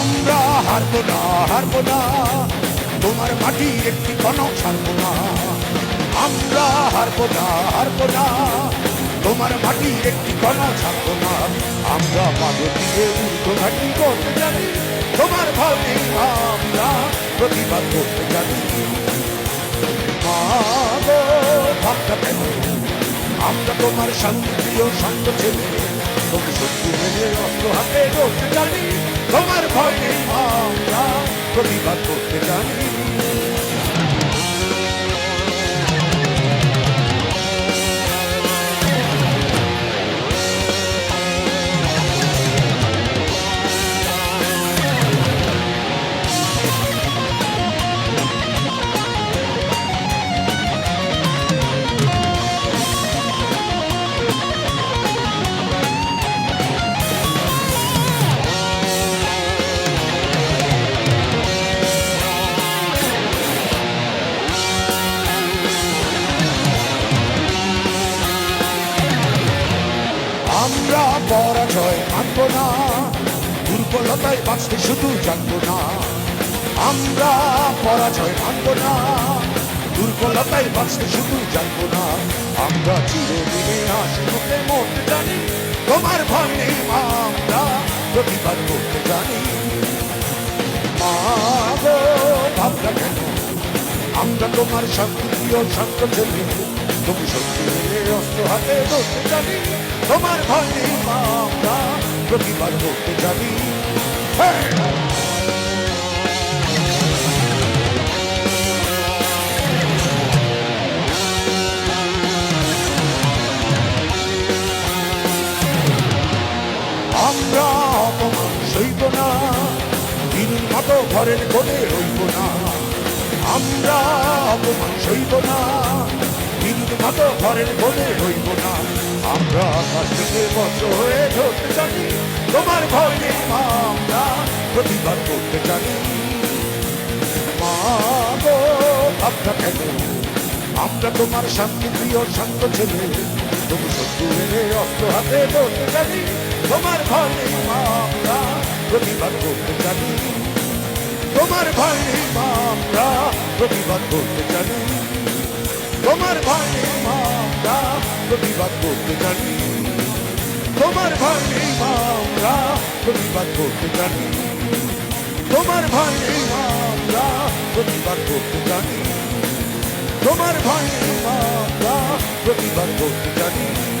আমরা হারবো না হারবো না। তোমার মাটির একটি কনক ছাড়বো না। আমরা হারবো না হারবো না। তোমার মাটির একটি কনক ছাড়বো না। আমরা পাদে দিয়ে উল্টো করতে জানি। তোমার ভয়ে আমরা প্রতিবাদ করতে জানি। মা ভাবটা কেন? আমরা তোমার শান্তি প্রিয় শান্ত ছেলে। তুমি শত্রু মেনে অস্ত্র হাতে করতে জানি। তোমার ভয়ে আমরা প্রতিবাদ করতে জানি পরাজয় মানব না। দুর্বলতায় বাঁচতে শুধু জানব না। আমরা পরাজয় মানব না। দুর্বলতায় বাঁচতে শুধু জানব না। আমরা চিরদিনে আসলে মরতে জানি। তোমার ভয় নেই মা, আমরা প্রতিবাদ করতে জানি। মা গো কেন? আমরা তোমার শান্তি প্রিয় শান্ত ছেলে তুমি সত্যি অস্ত্র হাতে ধরতে জানি। তোমার মা, আমরা প্রতিবাদ করতে হ্যাঁ আমরা অপমান সইব না দিনের মতো ঘরের কোণে রইব না। আমরা অপমান সইব না দিনের মতো ঘরের কোণে রইব না। থেকে হয়ে ধরতে জানি তোমার ভয় আমরা প্রতিবাদ মা গো ভাবনা কেন আমরা তোমার শান্তি প্রিয় শান্ত ছেলে তুমি শত্রু এনে অস্ত্র হাতে ধরতে জানি তোমার ভয় নেই মা, আমরা প্রতিবাদ করতে জানি তোমার ভয় আমরা প্রতিবাদ করতে জানি তোমার ভয় মা, আমরা প্রতিবাদ করতে জানি। তোমার ভয় নেই মা, আমরা প্রতিবাদ করতে জানি। তোমার ভয় নেই মা, আমরা প্রতিবাদ করতে জানি। তোমার ভয় নেই মা, আমরা প্রতিবাদ করতে জানি।